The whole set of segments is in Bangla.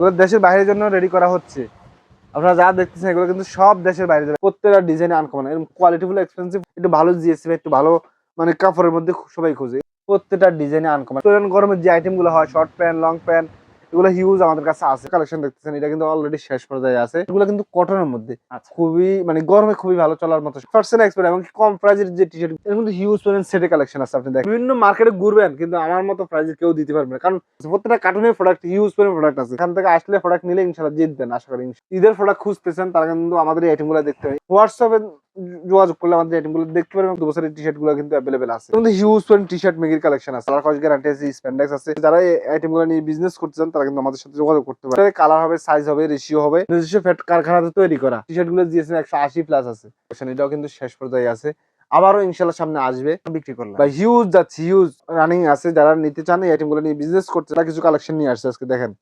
এগুলো দেশের বাইরের জন্য রেডি করা হচ্ছে। আপনারা যা দেখতেছেন এগুলো কিন্তু সব দেশের বাইরে যাবে। প্রত্যেকটা ডিজাইন আনকমন এরকম কোয়ালিটিফুল এক্সপেন্সিভ একটু ভালো জিএসসি একটু ভালো মানে কাপড়ের মধ্যে সবাই খুঁজে। প্রত্যেকটা ডিজাইনে আনকমন গরমের যে আইটেমগুলো হয় শর্ট প্যান্ট লং প্যান্ট এগুলো হিউজ আমাদের কাছে আছে। কালেকশন দেখতেছেন এটা কিন্তু অলরেডি শেষ পর্যায়ে আছে। এগুলো কিন্তু কটনের মধ্যে। আচ্ছা। খুবই মানে গরমে খুবই ভালো চলার মতো। পার্সেন্ট এক্সপেরিয়েন্স এবং কম প্রাইজের যে টি শার্ট এর মধ্যে হিউজ পরিমাণ সেটে কালেকশন আছে। আপনি দেখেন বিভিন্ন মার্কেটে ঘুরবেন কিন্তু আমার মতো প্রাইজে কেউ দিতে পারবে না। কারণ প্রত্যেকটা কার্টুনের প্রোডাক্ট হিউজ পরিমাণ প্রোডাক্ট আছে। এখান থেকে আসলে প্রোডাক্ট নিলে ইনশাল্লাহ জিতবেন আশা করি। ঈদের প্রোডাক্ট খুঁজতেছেন তারা কিন্তু আমাদের এই আইটেমগুলো দেখতে হবে হোয়াটসঅ্যাপে যোগাযোগ করলে আমাদের আইটেমগুলো দেখতে পারবেন। দু বছরের টি শার্টগুলো কিন্তু অ্যাভেলেবেল আছে। কিন্তু হিউজ পরিমাণ টি শার্ট মেগির কালেকশন আছে। কালার কস গ্যারান্টি আছে স্প্যান্ডেক্স আছে। যারা এই আইটেমগুলো নিয়ে বিজনেস করতে চান, তারা কিন্তু আমাদের সাথে যোগাযোগ করতে পারে কালার হবে সাইজ হবে রেশিও হবে। নিজস্ব ফ্যাট কারখানাতে তৈরি করা। টি শার্টগুলো দিয়েছেন একশো আশি প্লাস আছে। এটাও কিন্তু শেষ পর্যায়ে আছে। আবারও ইনশাল্লাহ সামনে আসবে। বিক্রি করলাম। বা হিউজ যাচ্ছে হিউজ রানিং আছে। যারা নিতে চান, এই আইটেমগুলো নিয়ে বিজনেস করতে তারা কিছু কালেকশন নিয়ে আসছে আজকে, দেখেন।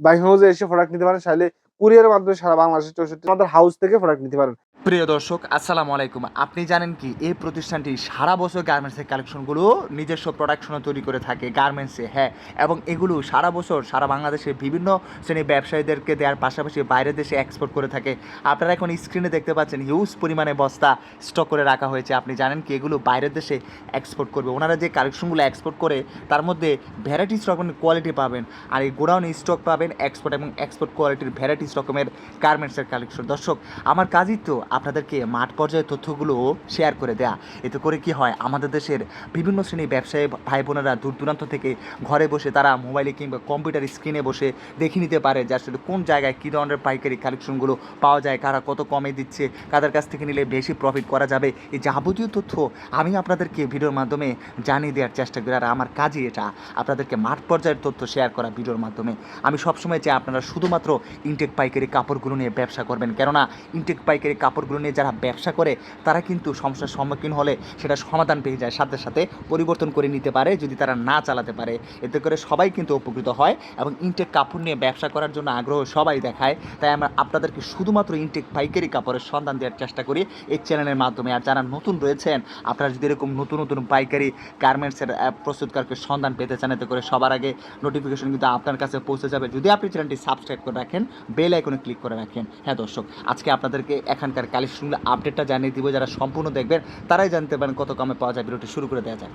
বাই হাউসে এসে প্রোডাক্ট নিতে পারেন, চাইলে কুরিয়ারের মাধ্যমে সারা বাংলাদেশের চৌষট্টি আমাদের হাউস থেকে প্রোডাক্ট নিতে পারেন। প্রিয় দর্শক, আসসালামু আলাইকুম। আপনি জানেন কি, এই প্রতিষ্ঠানটি সারা বছর গার্মেন্টসের কালেকশনগুলো নিজস্ব প্রোডাকশনে তৈরি করে থাকে গার্মেন্টসে হ্যাঁ। এবং এগুলো সারা বছর সারা বাংলাদেশে বিভিন্ন শ্রেণির ব্যবসায়ীদেরকে দেওয়ার পাশাপাশি বাইরের দেশে এক্সপোর্ট করে থাকে। আপনারা এখন স্ক্রিনে দেখতে পাচ্ছেন হিউজ পরিমাণে বস্তা স্টক করে রাখা হয়েছে। আপনি জানেন কি, এগুলো বাইরের দেশে এক্সপোর্ট করবে। ওনারা যে কালেকশনগুলো এক্সপোর্ট করে, তার মধ্যে ভ্যারাইটিস রকমের কোয়ালিটি পাবেন। আর এই গোডাউন স্টক পাবেন এক্সপোর্ট এবং এক্সপোর্ট কোয়ালিটির ভ্যারাইটিস রকমের গার্মেন্টসের কালেকশন দর্শক, আমার কাজই তো আপনাদেরকে মাঠ পর্যায়ে তথ্যগুলো শেয়ার করে দেয়া। এতে করে কি হয়, আমাদের দেশের বিভিন্ন শ্রেণির ব্যবসায়ী ভাই বোনেরা দূর দূরান্ত থেকে ঘরে বসে তারা মোবাইলে কিংবা কম্পিউটার স্ক্রিনে বসে দেখে নিতে পারে যে আসলে কোন জায়গায় কী ধরনের পাইকারি কালেকশনগুলো পাওয়া যায়, কারা কত কমে দিচ্ছে, কাদের কাছ থেকে নিলে বেশি প্রফিট করা যাবে। এই যাবতীয় তথ্য আমি আপনাদেরকে ভিডিওর মাধ্যমে জানিয়ে দেওয়ার চেষ্টা করি। আর আমার কাজই এটা, আপনাদেরকে মাঠ পর্যায়ের তথ্য শেয়ার করা ভিডিওর মাধ্যমে। আমি সবসময় চাই আপনারা শুধুমাত্র ইনটেক পাইকারি কাপড়গুলো নিয়ে ব্যবসা করবেন। কেননা ইনটেক পাইকারি কাপড়গুলো নিয়ে যারা ব্যবসা করে, তারা কিন্তু সমস্যার সম্মুখীন হলে সেটা সমাধান পেয়ে যায়, সাথে সাথে পরিবর্তন করে নিতে পারে, যদি তারা না চালাতে পারে। এতে করে সবাই কিন্তু উপকৃত হয় এবং ইনটেক কাপড় নিয়ে ব্যবসা করার জন্য আগ্রহ সবাই দেখায়। তাই আমরা আপনাদেরকে শুধুমাত্র ইনটেক পাইকারি কাপড়ের সন্ধান দেওয়ার চেষ্টা করি এই চ্যানেলের মাধ্যমে। আর যারা নতুন রয়েছেন, আপনারা যদি এরকম নতুন নতুন পাইকারি গার্মেন্টসের প্রস্তুতকারকের সন্ধান পেতে চান, এতে করে সবার আগে নোটিফিকেশন কিন্তু আপনার কাছে পৌঁছে যাবে। যদি আপনি চ্যানেলটি সাবস্ক্রাইব করে রাখেন বেল আইকনে ক্লিক করে রাখেন। হ্যাঁ দর্শক আজকে আপনাদেরকে এখানকার কালেকশনগুলো আপডেটটা জানিয়ে দিব যারা সম্পূর্ণ দেখবেন তারাই জানতে পারেন কত কমে পাওয়া যায় ভিডিওটি। শুরু করে দেওয়া যায়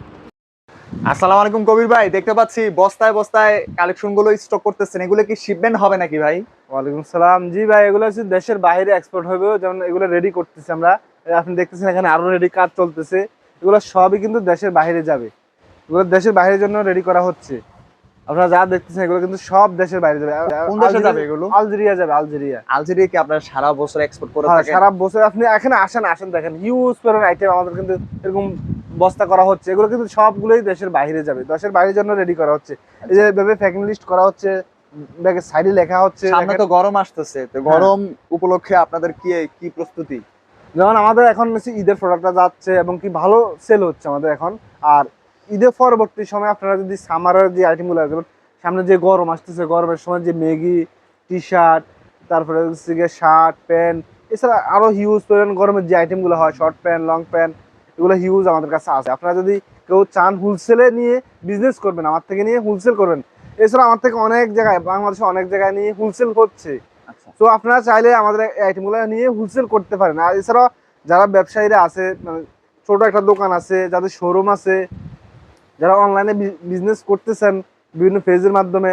আসসালামু আলাইকুম কবির ভাই। দেখতে পাচ্ছি বস্তায় বস্তায় কালেকশনগুলো স্টক করতেছেন। এগুলো কি শিপমেন্ট হবে নাকি ভাই? ওয়ালাইকুম সালাম। জি ভাই এগুলো হচ্ছে দেশের বাইরে এক্সপোর্ট হবে যেমন এগুলো রেডি করতেছি আমরা। আপনি দেখতেছেন এখানে আরও রেডি কাজ চলতেছে। এগুলো সবই কিন্তু দেশের বাইরে যাবে। এগুলো দেশের বাইরের জন্য রেডি করা হচ্ছে। আপনারা যা দেখতেছেন এগুলো কিন্তু সব দেশের বাইরে যাবে। কোন দেশে যাবে এগুলো? আলজেরিয়া যাবে আলজেরিয়া। আলজেরিয়া কি আপনারা সারা বছর এক্সপোর্ট করে হ্যাঁ, থাকেন? সারা বছর আপনি এখানে আসেন আসেন দেখেন। হিউজ পরিমাণ আইটেম আমাদের কিন্তু এরকম বস্তা করা হচ্ছে। এগুলো কিন্তু সবগুলোই দেশের বাইরে যাবে। দেশের বাইরের জন্য রেডি করা হচ্ছে। এই যে ভেবে প্যাকিং লিস্ট করা হচ্ছে ব্যাগের সাইডে লেখা হচ্ছে সামনে তো গরম আসতেছে। তো গরম উপলক্ষে আপনাদের কি কি প্রস্তুতি? যেমন আমাদের এখন ঈদের প্রোডাক্টটা যাচ্ছে এবং কি ভালো সেল হচ্ছে আমাদের এখন। আর ঈদের পরবর্তী সময় আপনারা যদি সামারের যে আইটেমগুলো আছে সামনে যে গরম আসতেছে গরমের সময় যে ম্যাগি টি শার্ট তারপরে হচ্ছে গিয়ে শার্ট প্যান্ট এছাড়া আরও হিউজ পরিমাণ গরমের যে আইটেমগুলো হয় শর্ট প্যান্ট লং প্যান্ট এগুলো হিউজ আমাদের কাছে আছে। আপনারা যদি কেউ চান হোলসেলে নিয়ে বিজনেস করবেন আমার থেকে নিয়ে হোলসেল করবেন। এছাড়া আমার থেকে অনেক জায়গায় বাংলাদেশে অনেক জায়গায় নিয়ে হোলসেল হচ্ছে। আচ্ছা। তো আপনারা চাইলে আমাদের আইটেমগুলো নিয়ে হোলসেল করতে পারেন। আর এছাড়াও যারা ব্যবসায়ীরা আছে মানে ছোট একটা দোকান আছে যাদের শোরুম আছে যারা অনলাইনে বিজনেস করতেছেন বিভিন্ন পেজের মাধ্যমে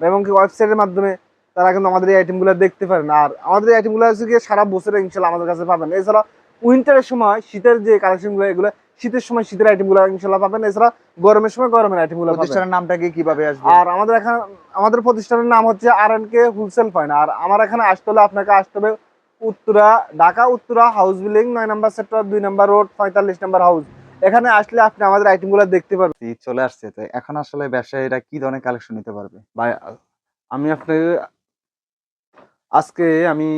এবং কি ওয়েবসাইটের মাধ্যমে তারা কিন্তু আমাদের এই আইটেমগুলো দেখতে পারেন। আর আমাদের এই আইটেমগুলো হচ্ছে গিয়ে সারা বছরে ইনশাল্লাহ আমাদের কাছে পাবেন। এছাড়া উইন্টারের সময় শীতের যে কালেকশনগুলো এগুলো শীতের সময় শীতের আইটেমগুলো ইনশাল্লাহ পাবেন। এছাড়া গরমের সময় গরমের আইটেমগুলো প্রতিষ্ঠানের নামটা কি কীভাবে আসবে? আর আমাদের এখানে আমাদের প্রতিষ্ঠানের নাম হচ্ছে R N K wholesale point আর আমার এখানে আসতে হলে আপনাকে আসতে হবে উত্তরা ঢাকা উত্তরা হাউস বিল্ডিং নয় নাম্বার সেক্টর দুই নাম্বার রোড পঁয়তাল্লিশ নাম্বার হাউস এখানে আসলে আপনি আমাদের আইটেমগুলো দেখতে পারবেন। চলে আসছে। তো এখন আসলে ব্যবসায়ীরা কি ধরনের কালেকশন নিতে পারবে? ভাই আমি আপনাকে আজকে আমি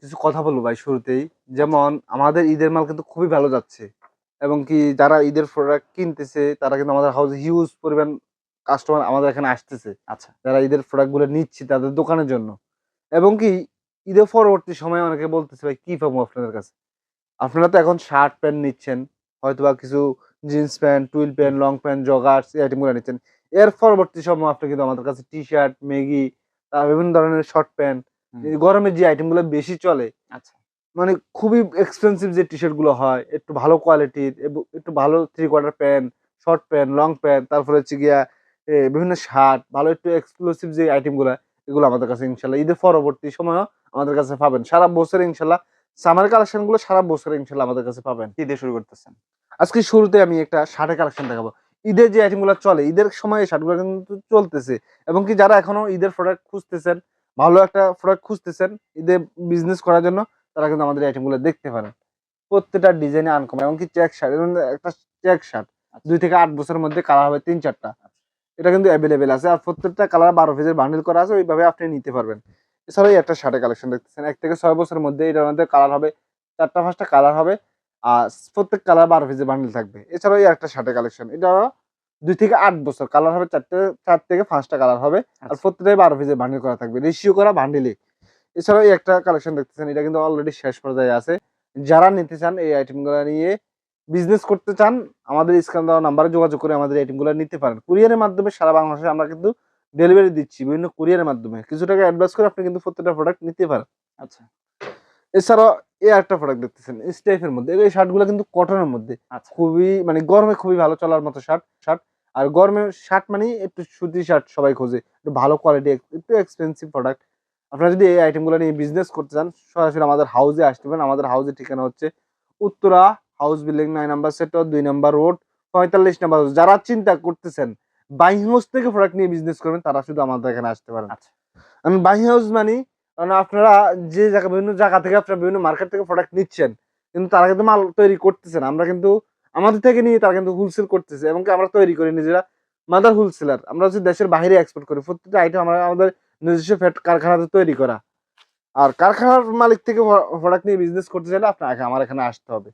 কিছু কথা বলব ভাই শুরুতেই। যেমন আমাদের ঈদের মাল কিন্তু খুবই ভালো যাচ্ছে। এবং কি যারা ঈদের প্রোডাক্ট কিনতেছে তারা কিন্তু আমাদের হাউসে হিউজ পরিমাণ কাস্টমার আমাদের এখানে আসতেছে। আচ্ছা। যারা ঈদের প্রোডাক্টগুলো নিচ্ছে তাদের দোকানের জন্য। এবং কি ঈদের পরবর্তী সময় অনেকে বলতেছে ভাই কি পাবো আপনাদের কাছে? আপনারা তো এখন শার্ট প্যান্ট নিচ্ছেন। হয়তোবা কিছু jeans pant twill pant long pant joggers এই আইটেমগুলো নিচ্ছেন। এর পরবর্তী সময় আপনি কিন্তু আমাদের কাছে টি শার্ট ম্যাগি তার বিভিন্ন ধরনের শর্ট প্যান্ট। গরমের যে আইটেমগুলো বেশি চলে আচ্ছা। মানে খুবই এক্সপেন্সিভ যে টি শার্টগুলো হয় একটু ভালো কোয়ালিটির একটু ভালো three quarter pant short pant long pant তারপরে হচ্ছে গিয়া বিভিন্ন শার্ট ভালো একটু এক্সক্লুসিভ যে আইটেমগুলো এগুলো আমাদের কাছে ইনশাল্লাহ ঈদের পরবর্তী সময়ও আমাদের কাছে পাবেন। সারা বছর ইনশাল্লাহ সামার কালেকশনগুলো সারা বছর ইনশাল্লাহ আমাদের কাছে পাবেন। ঈদে শুরু করতেছেন? আজকে শুরুতে আমি একটা শার্টের কালেকশন দেখাবো। ঈদের যে আইটেমগুলো চলে ঈদের সময় এই শার্টগুলো কিন্তু চলতেছে। এবং কি যারা এখনও ঈদের প্রোডাক্ট খুঁজতেছেন ভালো একটা প্রোডাক্ট খুঁজতেছেন ঈদে বিজনেস করার জন্য তারা কিন্তু আমাদের আইটেমগুলো দেখতে পারেন। প্রত্যেকটা ডিজাইনে আনকম এবং কি চেক শার্ট এবং একটা চেক শার্ট দুই থেকে আট বছরের মধ্যে কালার হবে তিন চারটা। এটা কিন্তু অ্যাভেলেবেল আছে আর প্রত্যেকটা কালার বারো পিসের বান্ডিল করা আছে ওইভাবে আপনি নিতে পারবেন। এছাড়াও এই একটা শার্টের কালেকশন দেখতেছেন। এক থেকে ছয় বছরের মধ্যে এটার মধ্যে কালার হবে চারটা পাঁচটা কালার হবে আর প্রত্যেক কালার বারো পিসের বান্ডিল থাকবে। এছাড়াও একটা শার্টের কালেকশন এটা দুই থেকে আট বছর কালার হবে চারটে চার থেকে পাঁচটা কালার হবে আর আচ্ছা। প্রত্যেকটাই বারো পিসের বান্ডিল করা থাকবে রেশিও করা বান্ডিলে এছাড়াও এই একটা কালেকশন দেখতেছেন এটা কিন্তু অলরেডি শেষ পর্যায়ে আছে। যারা নিতে চান এই আইটেমগুলো নিয়ে বিজনেস করতে চান আমাদের স্ক্যান দেওয়া নাম্বারে যোগাযোগ করে আমাদের আইটেমগুলো নিতে পারেন। কুরিয়ারের মাধ্যমে সারা বাংলাদেশে আমরা কিন্তু ডেলিভারি দিচ্ছি বিভিন্ন কুরিয়ারের মাধ্যমে। কিছু টাকা অ্যাডভান্স করে আপনি কিন্তু প্রত্যেকটা প্রোডাক্ট নিতে পারেন। আচ্ছা। এছাড়াও এই একটা প্রোডাক্ট দেখতেছেন স্টেফের মধ্যে। এই শার্টগুলো কিন্তু কটনের মধ্যে। আচ্ছা। খুবই মানে গরমে খুবই ভালো চলার মতো শার্ট শার্ট আর গরমের শার্ট মানে একটু সুতি শার্ট সবাই খোঁজে। একটু ভালো কোয়ালিটি একটু এক্সপেন্সিভ প্রোডাক্ট আপনারা যদি এই আইটেমগুলো নিয়ে বিজনেস করতে চান সরাসরি আমাদের হাউসে আসতে পারেন। আমাদের হাউসের ঠিকানা হচ্ছে উত্তরা হাউস বিল্ডিং নয় নাম্বার সেক্টর দুই নাম্বার রোড পঁয়তাল্লিশ নাম্বার। যারা চিন্তা করতেছেন বাই হাউস থেকে প্রোডাক্ট নিয়ে বিজনেস করবেন তারা শুধু আমাদের এখানে আসতে পারেন। আচ্ছা। আমি বাই হাউস মানে কারণ আপনারা যে জায়গা বিভিন্ন জায়গা থেকে আপনারা বিভিন্ন মার্কেট থেকে প্রোডাক্ট নিচ্ছেন কিন্তু তারা কিন্তু মাল তৈরি করতেছেন আমরা কিন্তু আমাদের থেকে নিয়ে তারা কিন্তু হোলসেল করতেছে এবং আমরা তৈরি করি নিজেরা মাদার হোলসেলার আমরা হচ্ছে দেশের বাইরে এক্সপোর্ট করি প্রত্যেকটা আইটেম আমরা আমাদের নিজস্ব ফ্যাট কারখানাতে তৈরি করা। আর কারখানার মালিক থেকে প্রোডাক্ট নিয়ে বিজনেস করতে চাইলে আপনাকে আমার এখানে আসতে হবে।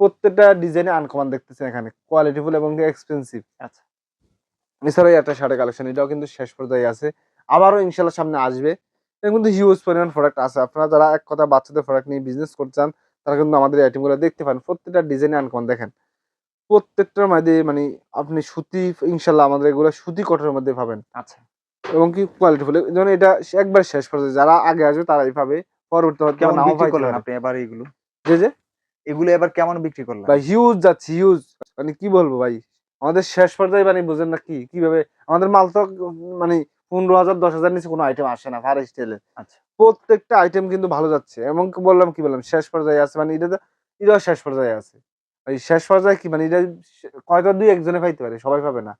প্রত্যেকটা ডিজাইনে আনকমান দেখতেছেন এখানে কোয়ালিটিফুল এবং এক্সপেন্সিভ আচ্ছা। এছাড়াও একটা শার্টের কালেকশন এটাও কিন্তু শেষ পর্যায়ে আছে। আবারও ইনশাল্লাহ সামনে আসবে। এর কিন্তু হিউজ পরিমাণ প্রোডাক্ট আছে। আপনারা যারা এক কথা বাচ্চাদের প্রোডাক্ট নিয়ে বিজনেস করতে চান তারা কিন্তু আমাদের আইটেমগুলো দেখতে পান প্রত্যেকটা ডিজাইনে আনকমন। দেখেন প্রত্যেকটার মধ্যে মানে আপনি সুতি ইনশাল্লাহ আমাদের এগুলো সুতি কটনের মধ্যে পাবেন। আচ্ছা। এবং কি কোয়ালিটি ফুল যেমন এটা একবার শেষ পর্যায়ে যারা আগে আসবে তারাই পাবে। পরবর্তী কেমন বিক্রি করলেন আপনি এবার এইগুলো? যে যে? এগুলো এবার কেমন বিক্রি করলেন? ভাই হিউজ যাচ্ছে হিউজ মানে কি বলব ভাই? আমাদের শেষ পর্যায়ে মানে বুঝেন না কি কীভাবে আমাদের মাল তো মানে পনেরো হাজার দশ হাজার নিচে কোনো আইটেম আসে না ফার স্টাইলে আচ্ছা। প্রত্যেকটা আইটেম কিন্তু ভালো যাচ্ছে। এবং বললাম কি বললাম শেষ পর্যায়ে আছে মানে এটা তো এটাও শেষ পর্যায়ে আছে। এই শেষ পর্যায়ে কি মানে এটা কয়টা দুই একজনে পাইতে পারে সবাই পাবে না।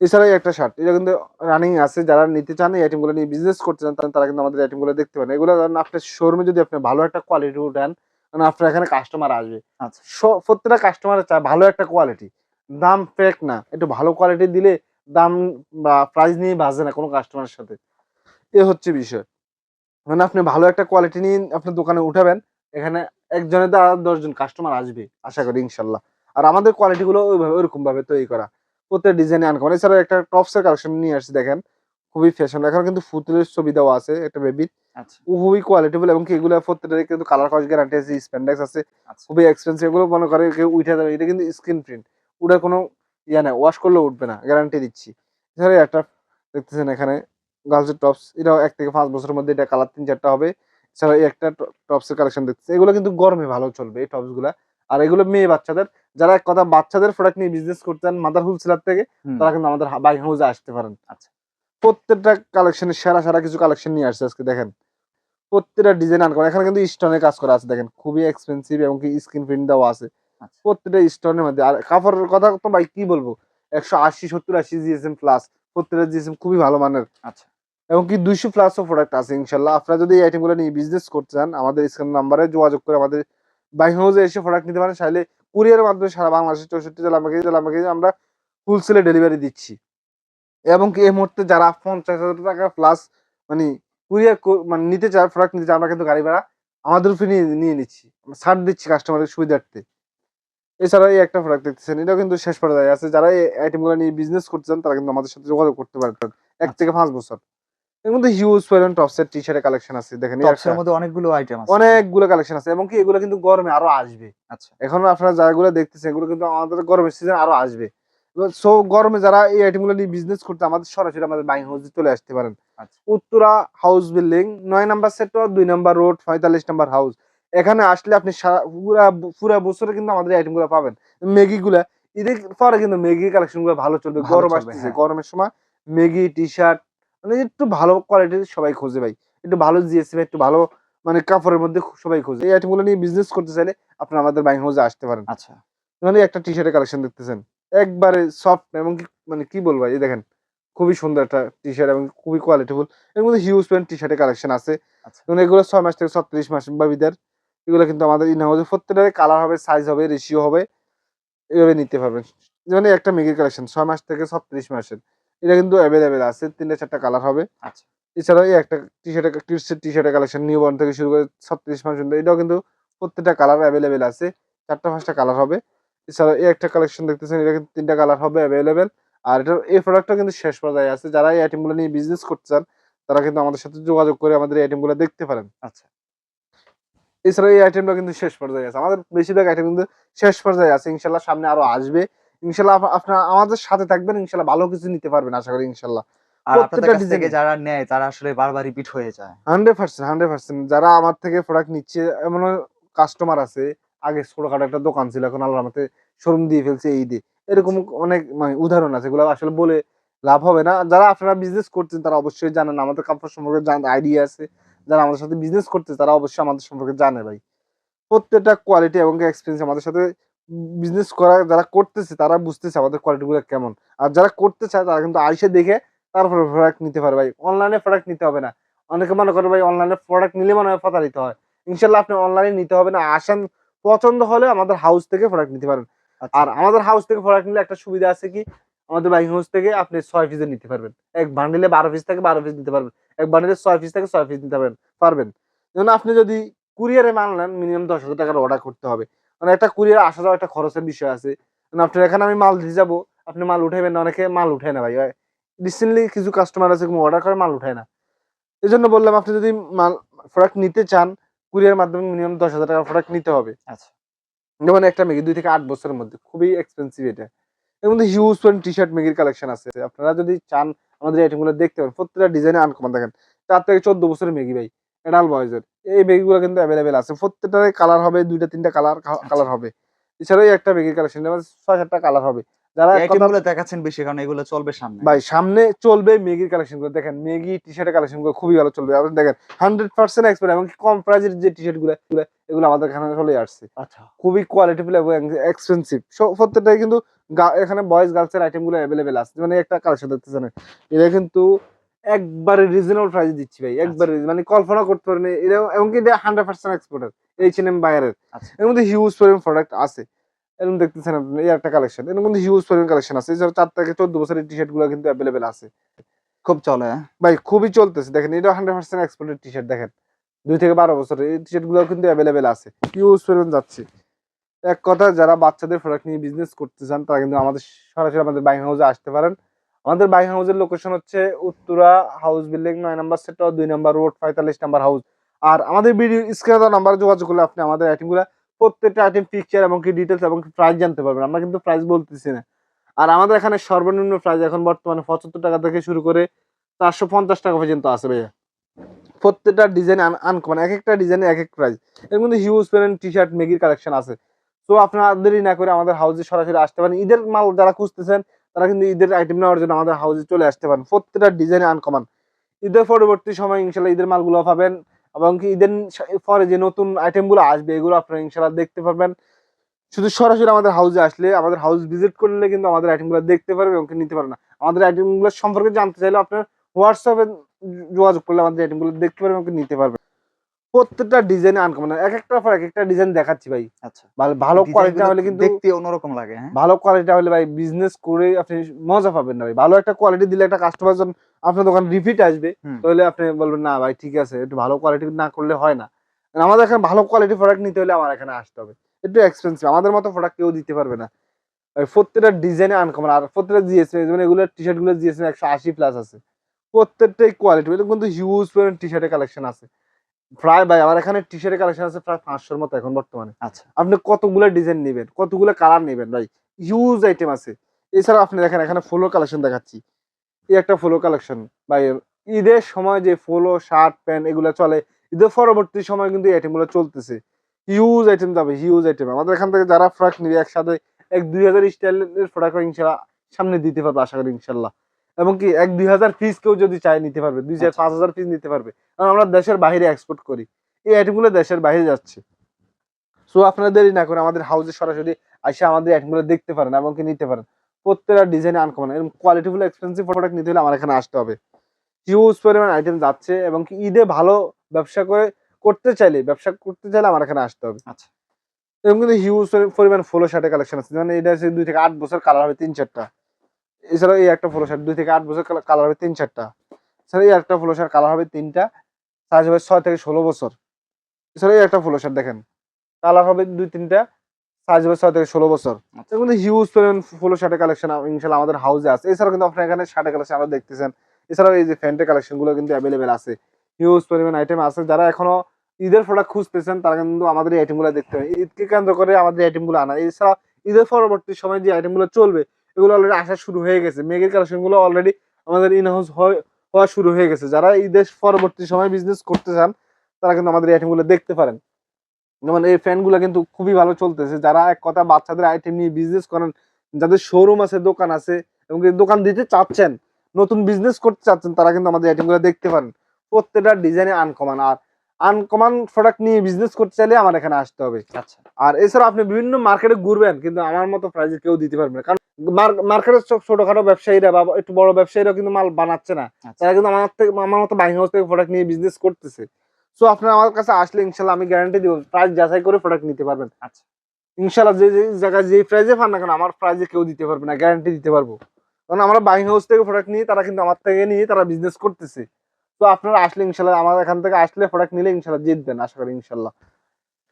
এছাড়া এই একটা শার্ট এটা কিন্তু রানিং আছে যারা নিতে চান এই আইটেমগুলো নিয়ে বিজনেস করতে চান তারা কিন্তু আমাদের আইটেমগুলো দেখতে পারেন। এগুলো আপনার শোরুমে যদি আপনি ভালো একটা কোয়ালিটি উঠান মানে আপনার এখানে কাস্টমার আসবে। আচ্ছা। প্রত্যেকটা কাস্টমার চায় ভালো একটা কোয়ালিটি দাম ফেক না। একটু ভালো কোয়ালিটি দিলে দাম বা প্রাইস নিয়ে বাজে না কোনো কাস্টমারের সাথে। এ হচ্ছে বিষয়। মানে আপনি ভালো একটা কোয়ালিটি নিয়ে আপনার দোকানে উঠাবেন এখানে একজনের দ্বারা দশজন কাস্টমার আসবে আশা করি ইনশাল্লাহ। আর আমাদের কোয়ালিটিগুলো ওইভাবে ওইরকম ভাবে তৈরি করা। প্রত্যেক ডিজাইনে আনকমন এছাড়া একটা টপসের কালেকশন নিয়ে আসছি দেখেন। খুবই ফ্যাশন এখন কিন্তু ফুতুলের ছবি দেওয়া আছে একটা বেবির আচ্ছা। খুবই কোয়ালিটিবল এবং কি এগুলো প্রত্যেকটা কিন্তু কালার কস গ্যারান্টি আছে স্প্যান্ডেক্স আছে। আচ্ছা। খুবই এক্সপেন্সিভ এগুলো মনে করে কেউ উঠে যাবে এটা কিন্তু স্ক্রিন প্রিন্ট ওটার কোনো ইয়া না ওয়াশ করলেও উঠবে না গ্যারান্টি দিচ্ছি। এছাড়া একটা দেখতেছেন এখানে গার্লসের টপস এটাও এক থেকে পাঁচ বছরের মধ্যে এটা কালার তিন চারটা হবে। এছাড়া এই একটা টপসের কালেকশন দেখতেছে এগুলো কিন্তু গরমে ভালো চলবে এই টপসগুলা। আর এগুলো মেয়ে বাচ্চাদের যারা এক কথা বাচ্চাদের প্রোডাক্ট নিয়ে বিজনেস করতে চান মাদার হোলসেলার থেকে তারা কিন্তু আমাদের বাইক হাউসে আসতে পারেন। আচ্ছা। প্রত্যেকটা কালেকশনের সেরা সেরা কিছু কালেকশন নিয়ে আসছে আজকে দেখেন। প্রত্যেকটা ডিজাইন আনকমন এখানে কিন্তু স্টোনের কাজ করা আছে দেখেন। খুবই এক্সপেন্সিভ এবং কি স্ক্রিন প্রিন্ট দেওয়া আছে। প্রত্যেকটা স্টোনের মধ্যে। আর কাপড়ের কথা তো ভাই কি বলব? একশো আশি সত্তর আশি জিএসএম প্লাস প্রত্যেকটা জিএসএম খুবই ভালো মানের। আচ্ছা। এবং কি দুইশো প্লাসও প্রোডাক্ট আছে ইনশাল্লাহ। আপনারা যদি এই আইটেমগুলো নিয়ে বিজনেস করতে চান আমাদের স্ক্রিন নাম্বারে যোগাযোগ করে আমাদের বাইক হাউসে এসে প্রোডাক্ট নিতে পারেন। চাইলে কুরিয়ারের মাধ্যমে সারা বাংলাদেশের চৌষট্টি জেলা আমাকে জেলা আমাকে আমরা হোলসেলে ডেলিভারি দিচ্ছি। এবং কি এই মুহূর্তে যারা পঞ্চাশ হাজার টাকা প্লাস মানে কুরিয়ার মানে নিতে চায় প্রোডাক্ট নিতে চায় আমরা কিন্তু গাড়ি ভাড়া আমাদের উপরে নিয়ে নিয়ে নিচ্ছি। আমরা ছাড় দিচ্ছি কাস্টমারের সুবিধার্থে। এছাড়া এই একটা প্রোডাক্ট দেখতেছেন এটাও কিন্তু শেষ পর্যায়ে আছে। যারা এই আইটেমগুলো নিয়ে বিজনেস করতে চান তারা কিন্তু আমাদের সাথে যোগাযোগ করতে পারেন। এক থেকে পাঁচ বছর। এর মধ্যে হিউজ পরিমাণ টপসের টি শার্টের কালেকশন আছে। দেখেন টপসের মধ্যে অনেকগুলো আইটেম আছে। অনেকগুলো কালেকশন আছে এবং কি এগুলো কিন্তু গরমে আরও আসবে। আচ্ছা। এখন আপনারা যাগুলো দেখতেছেন এগুলো কিন্তু আমাদের গরমের সিজন আরও আসবে। সো গরমে যারা এই আইটেমগুলো নিয়ে বিজনেস করতে আমাদের সরাসরি আমাদের বাইং হাউসে চলে আসতে পারেন। আচ্ছা। উত্তরা হাউস বিল্ডিং নয় নাম্বার সেক্টর দুই নাম্বার রোড পঁয়তাল্লিশ নাম্বার হাউস এখানে আসলে আপনি সারা পুরা পুরা বছরে কিন্তু আমাদের আইটেমগুলো পাবেন। ম্যাগি গুলা ঈদের পরে কিন্তু ম্যাগি কালেকশনগুলো ভালো চলবে। গরম আসতেছে হ্যাঁ। গরমের সময় ম্যাগি টি শার্ট মানে একটু ভালো কোয়ালিটির সবাই খোঁজে ভাই। একটু ভালো জিএসএম একটু ভালো মানে কাপড়ের মধ্যে সবাই খোঁজে। এই আইটেমগুলো নিয়ে বিজনেস করতে চাইলে আপনি আমাদের বাইং হাউসে আসতে পারেন। আচ্ছা। মানে একটা টি শার্টের কালেকশন দেখতেছেন। একবারে সফট এবং মানে কি বলব এই দেখেন খুবই সুন্দর একটা টি শার্ট এবং খুবই কোয়ালিটিফুল এর মধ্যে হিউজ প্যান্ট টি শার্টের কালেকশন আছে। আচ্ছা। এবং এগুলো ছয় মাস থেকে ছত্রিশ মাস বা বিদের এগুলো কিন্তু আমাদের ইন হাউসে প্রত্যেকটারে কালার হবে সাইজ হবে রেশিও হবে এভাবে নিতে পারবেন। যেমন এই একটা মেগির কালেকশন ছয় মাস থেকে ছত্রিশ মাসের। এটা কিন্তু অ্যাভেলেবেল আছে তিনটা চারটা কালার হবে। আচ্ছা। এছাড়াও এই একটা টি শার্টের টি শার্টের কালেকশন নিউ বর্ন থেকে শুরু করে ছত্রিশ মাস পর্যন্ত এটাও কিন্তু প্রত্যেকটা কালার অ্যাভেলেবেল আছে। চারটা পাঁচটা কালার হবে। এছাড়া এই একটা কালেকশন দেখতেছেন এটা কিন্তু তিনটা কালার হবে অ্যাভেলেবেল আর এটা এই প্রোডাক্টটা কিন্তু শেষ পর্যায়ে আছে। যারা এই আইটেমগুলো নিয়ে বিজনেস করতে চান তারা কিন্তু আমাদের সাথে যোগাযোগ করে আমাদের এই আইটেমগুলো দেখতে পারেন। আচ্ছা। এছাড়া এই আইটেমটা কিন্তু শেষ পর্যায়ে আছে। আমাদের বেশিরভাগ আইটেম কিন্তু শেষ পর্যায়ে আছে। ইনশাল্লাহ সামনে আরও আসবে। ইনশাল্লাহ আপ- আপনারা আমাদের সাথে থাকবেন। ইনশাল্লাহ ভালো কিছু নিতে পারবেন আশা করি ইনশাল্লাহ। আর আপনাদের কাছ থেকে যারা নেয় তারা আসলে বারবার রিপিট হয়ে যায়। Hundred percent hundred percent. যারা আমার থেকে প্রোডাক্ট নিচ্ছে এমন কাস্টমার আছে। আগে ছোটখাটো একটা দোকান ছিল এখন আল্লাহর মতে শোরুম দিয়ে ফেলছে এই দিয়ে। এরকম অনেক মানে উদাহরণ আছে। এগুলো আসলে বলে লাভ হবে না। যারা আপনারা বিজনেস করছেন তারা অবশ্যই জানেন। আমাদের কাপড় সম্পর্কে আইডিয়া আছে। যারা আমাদের সাথে বিজনেস করছে তারা অবশ্যই আমাদের সম্পর্কে জানে ভাই। প্রত্যেকটা কোয়ালিটি এবং এক্সপিরিয়েন্স আমাদের সাথে বিজনেস করা যারা করতেছে তারা বুঝতেছে আমাদের কোয়ালিটি গুলো কেমন। আর যারা করতে চায় তারা কিন্তু আইসে দেখে তারপরে প্রোডাক্ট নিতে পারে ভাই। অনলাইনে প্রোডাক্ট নিতে হবে না। অনেকে মনে করে ভাই অনলাইনে প্রোডাক্ট নিলে মনে হয় প্রতারিত হয়। ইনশাল্লাহ আপনি অনলাইনে নিতে হবে না। আসেন পছন্দ হলে আমাদের হাউস থেকে প্রোডাক্ট নিতে পারেন। আচ্ছা। আর আমাদের হাউস থেকে প্রোডাক্ট নিলে একটা সুবিধা আছে কি? আমাদের বাইং হাউস থেকে আপনি ছয় পিসে নিতে পারবেন। এক বান্ডিলে বারো পিস থেকে বারো পিস নিতে পারবেন। এক বান্ডিলে ছয় পিস থেকে ছয় পিস নিতে পারবেন পারবেন। যেমন আপনি যদি কুরিয়ারে মাল নেন মিনিমাম দশ হাজার টাকার অর্ডার করতে হবে। মানে একটা কুরিয়ার আসা যাওয়া একটা খরচের বিষয় আছে। মানে আপনার এখানে আমি মাল দিয়ে যাব আপনি মাল উঠাইবেন না অনেকে মাল উঠায় না ভাই। রিসেন্টলি কিছু কাস্টমার আছে অর্ডার করে মাল উঠায় না। এই জন্য বললাম আপনি যদি মাল প্রোডাক্ট নিতে চান কুরিয়ার মাধ্যমে মিনিমাম দশ হাজার টাকার প্রোডাক্ট নিতে হবে। আচ্ছা। যেমন একটা মেগি দুই থেকে আট বছরের মধ্যে খুবই এক্সপেন্সিভ এটা। এর মধ্যে হিউজ পয়েন্ট টি শার্ট মেগির কালেকশন আছে। আপনারা যদি চান আমাদের আইটেমগুলো দেখতে পারেন প্রত্যেকটা ডিজাইনে আনকমন দেখেন। চার থেকে চোদ্দ বছরের মেগি ভাই এডাল বয়েজের এই মেগিগুলো কিন্তু অ্যাভেলেবেল আছে। প্রত্যেকটার কালার হবে দুইটা তিনটা কালার কালার হবে। এছাড়াও একটা মেগির কালেকশন ছয় সাতটা কালার হবে। যারা আইটেমগুলো দেখাচ্ছেন বেশি কারণ এগুলো চলবে সামনে। ভাই সামনে চলবে মেগির দেখেন মেগি টি শার্টের খুবই ভালো চলবে। আপনি দেখেন হান্ড্রেড পার্সেন্ট এক্সপেক্ট এমনকি কম প্রাইজের যে টি শার্টগুলো এগুলো- আমাদের এখানে চলে আসছে। আচ্ছা। খুবই কোয়ালিটিফুল এবং এক্সপেন্সিভ প্রত্যেকটাই কিন্তু এখানে বয়েজ গার্লস এর আইটেমগুলো অ্যাভেলেবেল আছে। মানে একটা কালেকশন দেখতেছেন। এটা কিন্তু একবারে রিজনেবল প্রাইসে দিচ্ছি ভাই একবারে মানে কল্পনা করতে পারেন এটা এমনকি এটা hundred percent exporter H N M আচ্ছা। এর মধ্যে হিউজ পরিমাণ প্রোডাক্ট আছে। এরকম দেখতেছেন আপনি এই একটা কালেকশন এর মধ্যে হিউজ পরিমাণ কালেকশন আছে। এছাড়া চার থেকে চোদ্দ বছরের টি শার্টগুলো কিন্তু অ্যাভেলেবেল আছে। খুব চলে হ্যাঁ? ভাই খুবই চলতেছে। দেখেন এটা hundred percent exported T shirt দেখেন। দুই থেকে বারো বছরের এই টি শার্টগুলো কিন্তু অ্যাভেলেবেল আছে। হিউজ পরিমাণ যাচ্ছে। এক কথা, যারা বাচ্চাদের প্রোডাক্ট নিয়ে বিজনেস করতে চান, তারা কিন্তু আমাদের সরাসরি আমাদের বাইং হাউসে আসতে পারেন। আমাদের বাইং হাউসের লোকেশন হচ্ছে উত্তরা হাউস বিল্ডিং নয় নাম্বার সেক্টর দুই নাম্বার রোড পঁয়তাল্লিশ নাম্বার হাউস আর আমাদের ভিডিও স্ক্রিনে নাম্বার যোগাযোগ করলে আপনি আমাদের আইটেমগুলো প্রত্যেকটা আইটেম পিকচার এবং কি ডিটেলস এবং প্রাইস জানতে পারবেন। আমরা কিন্তু প্রাইস বলতেছি না। আর আমাদের এখানে সর্বনিম্ন প্রাইস এখন বর্তমানে পঁচাত্তর টাকা থেকে শুরু করে চারশো পঞ্চাশ টাকা পর্যন্ত আছে ভাইয়া। প্রত্যেকটা ডিজাইন আনকমন এক একটা ডিজাইনে এক এক প্রাইস এর মধ্যে হিউজ প্যান্ট টি শার্ট মেগির কালেকশন আছে। তো আপনারা দেরি না করে আমাদের হাউসে সরাসরি আসতে পারেন। ঈদের মাল যারা খুঁজতেছেন, তারা কিন্তু ঈদের আইটেম নেওয়ার জন্য আমাদের হাউসে চলে আসতে পারেন। প্রত্যেকটা ডিজাইনে আনকমন ঈদের পরবর্তী সময় ইনশাল্লাহ ঈদের মালগুলো পাবেন এবং কি ঈদের পরে যে নতুন আইটেমগুলো আসবে, এগুলো আপনারা ইনশাল্লাহ দেখতে পারবেন। শুধু সরাসরি আমাদের হাউসে আসলে আমাদের হাউস ভিজিট করলে কিন্তু আমাদের আইটেমগুলো দেখতে পারবে এবং নিতে পারবে না। আমাদের আইটেমগুলো সম্পর্কে জানতে চাইলে আপনার হোয়াটসঅ্যাপে যোগাযোগ করলে আমাদের আইটেমগুলো দেখতে পারবে এবং নিতে পারবে। প্রত্যেকটা ডিজাইন আনকমন এক একটা পর এক একটা ডিজাইন দেখাচ্ছি ভাই। আচ্ছা। ভালো কোয়ালিটি হলে কিন্তু দেখতে অন্যরকম লাগে হ্যাঁ? ভালো কোয়ালিটি হলে ভাই বিজনেস করে আপনি মজা পাবেন না ভাই। ভালো একটা কোয়ালিটি দিলে একটা কাস্টমার যখন আপনার দোকান রিপিট আসবে তাহলে আপনি বলবেন না ভাই ঠিক আছে একটু ভালো কোয়ালিটি না করলে হয় না। আমাদের এখানে ভালো কোয়ালিটি প্রোডাক্ট নিতে হলে আমার এখানে আসতে হবে। একটু এক্সপেন্সিভ আমাদের মতো প্রোডাক্ট কেউ দিতে পারবে না। প্রত্যেকটা ডিজাইনে আনকমন আর প্রত্যেকটা জিএসএম যেমন এগুলো টি শার্টগুলো জিএসএম একশো আশি প্লাস আছে। প্রত্যেকটাই কোয়ালিটি কিন্তু হিউজ পরিমাণ টি শার্টের কালেকশন আছে। প্রায় ভাই আমার এখানে টি শার্টের কালেকশন আছে প্রায় পাঁচশোর মতো এখন বর্তমানে। আচ্ছা। আপনি কতগুলো ডিজাইন নেবেন কতগুলো কালার নেবেন ভাই? হিউজ আইটেম আছে। এছাড়া আপনি দেখেন এখানে ফলো কালেকশন দেখাচ্ছি। এই একটা ফলো কালেকশন ভাই ঈদের সময় যে ফলো শার্ট প্যান্ট এগুলো চলে ঈদের পরবর্তী সময় কিন্তু এই আইটেমগুলো চলতেছে। হিউজ আইটেম যাবে হিউজ আইটেম আমাদের এখান থেকে যারা ফ্রক নিবে একসাথে এক দুই হাজার স্টাইলের প্রোডাক্ট ইনশাল্লাহ সামনে দিতে পারবে আশা করি ইনশাল্লাহ। এবং কি এক দুই হাজার পিস কেউ যদি চায় নিতে পারবে দুই হাজার আচ্ছা। পাঁচ হাজার পিস নিতে পারবে। কারণ আমরা দেশের বাইরে এক্সপোর্ট করি। এই আইটেমগুলো দেশের বাইরে যাচ্ছে। সো আপনারা দেরি না করে আমাদের হাউসে সরাসরি এসে আমাদের আইটেমগুলো দেখতে পারেন এবং কি নিতে পারেন। প্রত্যেকটা ডিজাইনে আনকমন এরকম কোয়ালিটিফুল এক্সপেন্সিভ প্রোডাক্ট নিতে হলে আমার এখানে আসতে হবে। হিউজ পরিমাণ আইটেম যাচ্ছে এবং কি ঈদে ভালো ব্যবসা করে করতে চাইলে ব্যবসা করতে চাইলে আমার এখানে আসতে হবে। আচ্ছা। এবং কিন্তু হিউজ পরিমাণ ফলো শার্টের কালেকশন আছে। মানে এটা হচ্ছে দুই থেকে আট বছর কালার হবে তিন চারটা এছাড়াও এই একটা ফলো শার্ট দুই থেকে আট বছর কালার হবে তিন চারটা। এছাড়া এই একটা ফলো শার্ট কালার হবে তিনটা সাইজ হবে ছয় থেকে ষোলো বছর। এছাড়া এই একটা ফলো শার্ট দেখেন কালার হবে দুই তিনটা সাইজ হবে ছয় থেকে ষোলো বছর। আচ্ছা। মধ্যে হিউজ পরিমাণ ফলো শার্টের কালেকশন ইনশাল্লাহ আমাদের হাউসে আছে। এছাড়াও কিন্তু আপনার এখানে শার্টের কালেকশন আরও দেখতেছেন। এছাড়াও এই যে ফ্যান্টের কালেকশনগুলো কিন্তু অ্যাভেলেবেল আছে। হিউজ পরিমাণ আইটেম আছে। যারা এখনও ঈদের প্রোডাক্ট খুঁজতেছেন তারা কিন্তু আমাদের এই আইটেমগুলো দেখতে হবে ঈদকে কেন্দ্র করে আমাদের আইটেমগুলো আনা। এছাড়া ঈদের পরবর্তী সময় যে আইটেমগুলো চলবে এগুলো অলরেডি আসা শুরু হয়ে গেছে। মেগের কালেকশনগুলো অলরেডি আমাদের ইন হাউস হওয়া শুরু হয়ে গেছে। যারা ঈদের পরবর্তী সময় বিজনেস করতে চান তারা কিন্তু আমাদের আইটেমগুলো দেখতে পারেন। যেমন এই ফ্যানগুলো কিন্তু খুবই ভালো চলতেছে। যারা এক কথা বাচ্চাদের আইটেম নিয়ে বিজনেস করেন যাদের শোরুম আছে দোকান আছে এবং দোকান দিতে চাচ্ছেন নতুন বিজনেস করতে চাচ্ছেন তারা কিন্তু আমাদের আইটেমগুলো দেখতে পারেন। প্রত্যেকটা ডিজাইনে আনকমান আর আনকমান প্রোডাক্ট নিয়ে বিজনেস করতে চাইলে আমার এখানে আসতে হবে। আচ্ছা। আর এছাড়া আপনি বিভিন্ন মার্কেটে ঘুরবেন কিন্তু আমার মতো প্রাইজে কেউ দিতে পারবে না। কারণ মার্কেটের সব ছোটখাটো ব্যবসায়ীরা বা একটু বড় ব্যবসায়ীরা কিন্তু মাল বানাচ্ছে না। আচ্ছা। তারা কিন্তু আমার থেকে আমার মতো বাইং হাউস থেকে প্রোডাক্ট নিয়ে বিজনেস করতেছে। সো আপনারা আমার কাছে আসলে ইনশাল্লাহ আমি গ্যারান্টি দিব প্রাইস যাচাই করে প্রোডাক্ট নিতে পারবেন। আচ্ছা। ইনশাল্লাহ যে যে জায়গায় যে প্রাইজে পান না কেন আমার প্রাইজে কেউ দিতে পারবে না গ্যারান্টি দিতে পারব। কারণ আমরা বাইং হাউস থেকে প্রোডাক্ট নিয়ে তারা কিন্তু আমার থেকে নিয়ে তারা বিজনেস করতেছে। তো আপনারা আসলে ইনশাল্লাহ আমার এখান থেকে আসলে প্রোডাক্ট নিলে ইনশাল্লাহ জিতবেন আশা করি ইনশাল্লাহ।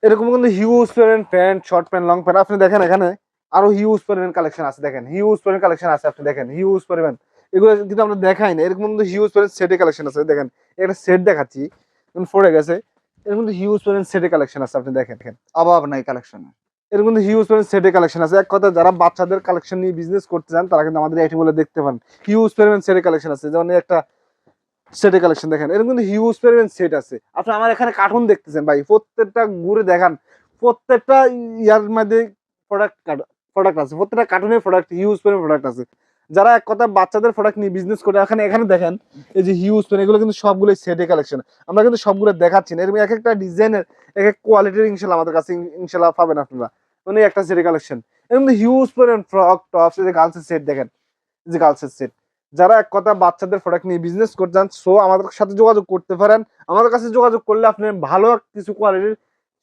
এরকম কিন্তু huge pant short pant long pant আপনি দেখেন এখানে আরও হিউজ পরিমাণ কালেকশন আছে দেখেন। হিউজ পরিমাণ কালেকশন আছে আপনি দেখেন হিউজ পরিমাণ। এগুলো কিন্তু আমরা দেখাই না এরকম কিন্তু হিউজ পরিমাণ সেটের কালেকশন আছে দেখেন। একটা সেট দেখাচ্ছি পড়ে গেছে এরকম কিন্তু হিউজ পরিমাণ সেটের কালেকশন আছে আপনি দেখেন দেখেন। অভাব নাই কালেকশন এরকম কিন্তু হিউজ পরিমাণ সেটের কালেকশন আছে। এক কথা যারা বাচ্চাদের কালেকশন নিয়ে বিজনেস করতে চান তারা কিন্তু আমাদের আইটেমগুলো দেখতে পান হিউজ পরিমাণ সেটের কালেকশন আছে যেমন একটা সেটের কালেকশন দেখেন এরকম কিন্তু হিউজ পরিমাণ সেট আছে। আপনি আমার এখানে কার্টুন দেখতেছেন ভাই প্রত্যেকটা ঘুরে দেখান প্রত্যেকটা ইয়ার মধ্যে প্রোডাক্ট প্রোডাক্ট আছে। প্রত্যেকটা কার্টুনের প্রোডাক্ট হিউজ পরিমাণ প্রোডাক্ট আছে। যারা এক কথা বাচ্চাদের প্রোডাক্ট নিয়ে বিজনেস করে, এখানে এখানে দেখেন, এই যে হিউজ পেন এগুলো কিন্তু সবগুলো সেটে কালেকশন আমরা কিন্তু সবগুলো দেখাচ্ছি না। এরকম এক একটা ডিজাইনের এক এক কোয়ালিটির ইনশাল্লাহ আমাদের কাছে ইন- ইনশাল্লাহ পাবেন আপনারা। মানে একটা সেটে কালেকশন এরকম হিউজ পরিমাণ ফ্রক টপস এই যে গার্লসের সেট দেখেন, এই যে গার্লসের সেট যারা এক কথা বাচ্চাদের প্রোডাক্ট নিয়ে বিজনেস করতে চান সো আমাদের সাথে যোগাযোগ করতে পারেন। আমাদের কাছে যোগাযোগ করলে আপনি ভালো কিছু কোয়ালিটির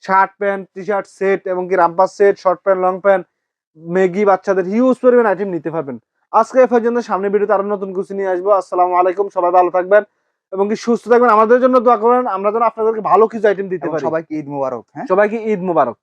shirt pant T shirt set এবং কি romper set short pant long pant Maggi বাচ্চাদের হিউজ পরিমাণ আইটেম নিতে পারবেন। আজকে এ পর্যন্ত সামনে ভিডিওতে আরও নতুন কিছু নিয়ে আসব। আসসালামু আলাইকুম সবাই ভালো থাকবেন এবং কি সুস্থ থাকবেন। আমাদের জন্য দোয়া করবেন। আমরা যেন আপনাদেরকে ভালো কিছু আইটেম দিতে পারি। সবাইকে ঈদ মুবারক হ্যাঁ? সবাইকে ঈদ মোবারক।